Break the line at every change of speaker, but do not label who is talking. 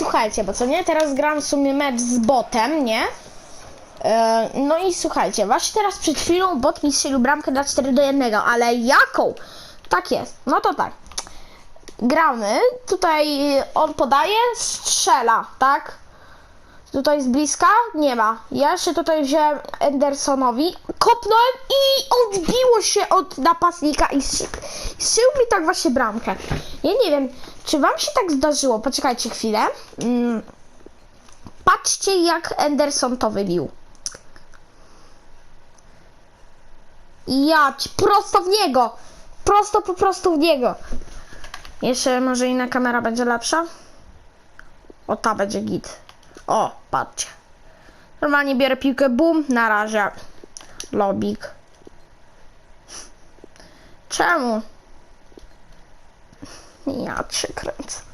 słuchajcie, bo co nie, teraz gram w sumie mecz z botem, nie? E, no i słuchajcie, właśnie teraz przed chwilą bot mi strzelił bramkę na 4 do 1, ale jaką? Tak jest, no to tak. Gramy, tutaj on podaje, strzela, tak? Tutaj z bliska nie ma. Ja jeszcze tutaj wziąłem Andersonowi, kopnąłem i odbiło się od napastnika i szył mi tak właśnie bramkę. Ja nie wiem, czy wam się tak zdarzyło? Poczekajcie chwilę. Mm. Patrzcie jak Anderson to wybił. Ja ci prosto w niego! Prosto po prostu w niego. Jeszcze może inna kamera będzie lepsza? O, ta będzie git. O, patrzcie. Normalnie biorę piłkę, bum, na razie. Lobik. Czemu? Ja cię kręcę.